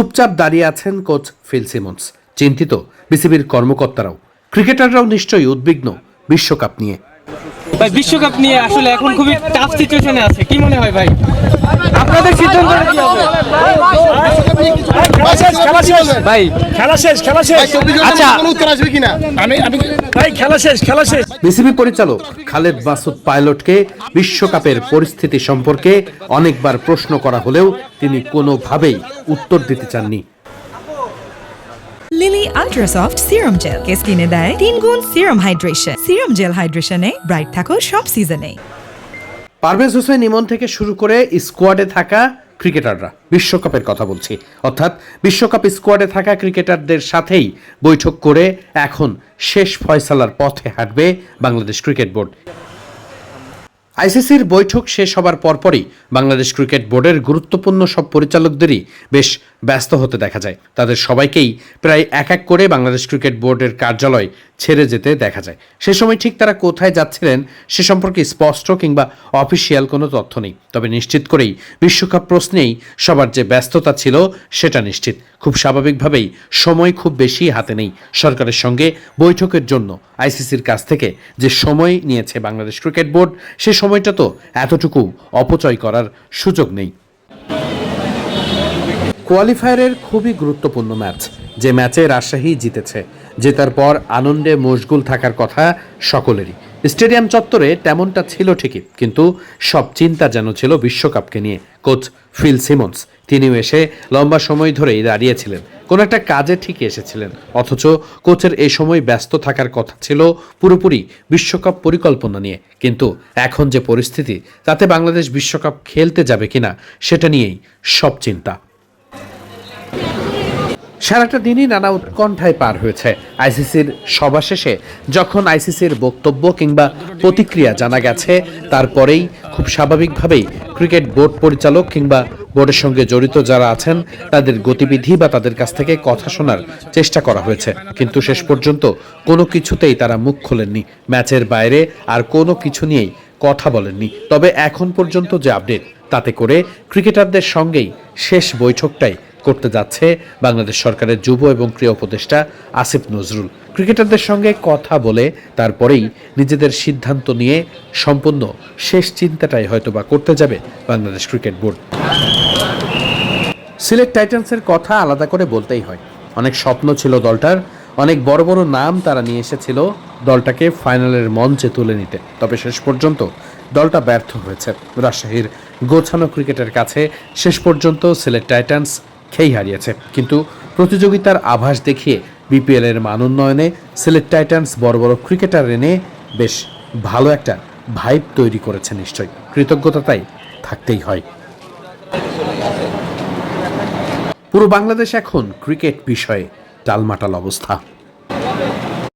চুপচাপ দাঁড়িয়ে আছেন কোচ ফিল সিমন্স। চিন্তিত বিসিবির কর্মকর্তারাও। ক্রিকেটাররাও নিশ্চয়ই উদ্বিগ্ন বিশ্বকাপ নিয়ে। ভাই, বিশ্বকাপ নিয়ে আসলে এখন খুবই টাফ সিচুয়েশনে আছে। কি মনে হয় ভাই? আপনাদের সিদ্ধান্ত কি হবে? খেলা শেষ ভাই। খেলা শেষ খেলা শেষ। আচ্ছা। উত্তর আসবে কিনা আমি আমি ভাই খেলা শেষ খেলা শেষ। বিসিবি পরিচালক খালেদ মাসুদ পাইলটকে বিশ্বকাপের পরিস্থিতি সম্পর্কে অনেকবার প্রশ্ন করা হলেও তিনি কোনোভাবেই উত্তর দিতে চাননি। Lily ultrasoft serum gel. কে স্কিনে দেয় তিন গুণ সিরাম হাইড্রেশন। সিরাম জেল হাইড্রেশনে ব্রাইট থাকো সব সিজনে পারভেজ হোসেন ইমন থেকে শুরু করে স্কোয়াডে থাকা ক্রিকেটাররা বিশ্বকাপের কথা বলছি। অর্থাৎ বিশ্বকাপ স্কোয়াডে থাকা ক্রিকেটারদের সাথেই বৈঠক করে এখন শেষ ফয়সালার পথে হাঁটবে বাংলাদেশ ক্রিকেট বোর্ড। আইসিসির বৈঠক শেষ হবার পরপরই বাংলাদেশ ক্রিকেট বোর্ডের গুরুত্বপূর্ণ সব পরিচালকদেরই বেশ ব্যস্ত হতে দেখা যায়। তাদের সবাইকেই প্রায় এক এক করে বাংলাদেশ ক্রিকেট বোর্ডের কার্যালয় ছেড়ে যেতে দেখা যায়। সে সময় ঠিক তারা কোথায় যাচ্ছিলেন সে সম্পর্কে স্পষ্ট কিংবা অফিসিয়াল কোনো তথ্য নেই। তবে নিশ্চিত করেই বিশ্বকাপ প্রশ্নেই সবার যে ব্যস্ততা ছিল সেটা নিশ্চিত। খুব স্বাভাবিকভাবেই সময় খুব বেশি হাতে নেই সরকারের সঙ্গে বৈঠকের জন্য। আইসিসির কাছ থেকে যে সময় নিয়েছে বাংলাদেশ ক্রিকেট বোর্ড, সে সময়টা তো এতটুকু অপচয় করার সুযোগ নেই। কোয়ালিফায়ারের খুবই গুরুত্বপূর্ণ ম্যাচ, যে ম্যাচে রাজশাহী জিতেছে, জেতার পর আনন্দে মশগুল থাকার কথা সকলেরই। স্টেডিয়াম চত্বরে তেমনটা ছিল ঠিকই, কিন্তু সব চিন্তা যেন ছিল বিশ্বকাপকে নিয়ে। কোচ ফিল সিমন্স, তিনিও এসে লম্বা সময় ধরেই দাঁড়িয়েছিলেন। কোনো একটা কাজে ঠিকই এসেছিলেন, অথচ কোচের এই সময় ব্যস্ত থাকার কথা ছিল পুরোপুরি বিশ্বকাপ পরিকল্পনা নিয়ে। কিন্তু এখন যে পরিস্থিতি, তাতে বাংলাদেশ বিশ্বকাপ খেলতে যাবে কিনা, সেটা নিয়েই সব চিন্তা। সারাটা দিনই নানা উৎকণ্ঠায় পার হয়েছে আইসিসির সভা শেষে। যখন আইসিসির বক্তব্য কিংবা প্রতিক্রিয়া জানা গেছে, তারপরেই খুব স্বাভাবিকভাবেই ক্রিকেট বোর্ড পরিচালক কিংবা বোর্ডের সঙ্গে জড়িত যারা আছেন, তাদের গতিবিধি বা তাদের কাছ থেকে কথা শোনার চেষ্টা করা হয়েছে। কিন্তু শেষ পর্যন্ত কোনো কিছুতেই তারা মুখ খোলেননি। ম্যাচের বাইরে আর কোনো কিছু নিয়েই কথা বলেননি। তবে এখন পর্যন্ত যে আপডেট, তাতে করে ক্রিকেটারদের সঙ্গেই শেষ বৈঠকটাই করতে যাচ্ছে বাংলাদেশ সরকারের যুব এবং ক্রীড়া উপদেষ্টা আসিফ নজরুল। ক্রিকেটারদের সঙ্গে কথা বলে তারপরেই নিজেদের সিদ্ধান্ত নিয়ে সম্পূর্ণ শেষ চিন্তাটাই হয়তোবা করতে যাবে বাংলাদেশ ক্রিকেট বোর্ড। সিলেট টাইটান্সের কথা আলাদা করে বলতেই হয়। অনেক স্বপ্ন ছিল দলটার, অনেক বড় বড় নাম তারা নিয়ে এসেছিল দলটাকে ফাইনালের মঞ্চে তুলে নিতে। তবে শেষ পর্যন্ত দলটা ব্যর্থ হয়েছে। রাজশাহীর গোছানো ক্রিকেটের কাছে শেষ পর্যন্ত সিলেট টাইটান্স খেই হারিয়েছে। কিন্তু প্রতিযোগিতার আভাস দেখিয়ে বিপিএল এর মান উন্নয়নে সিলেট টাইটান্স বড় বড় ক্রিকেটার এনে বেশ ভালো একটা ভাইব তৈরি করেছে নিশ্চয়ই। কৃতজ্ঞতা তাই থাকতেই হয়। পুরো বাংলাদেশ এখন ক্রিকেট বিষয়ে টালমাটাল অবস্থা।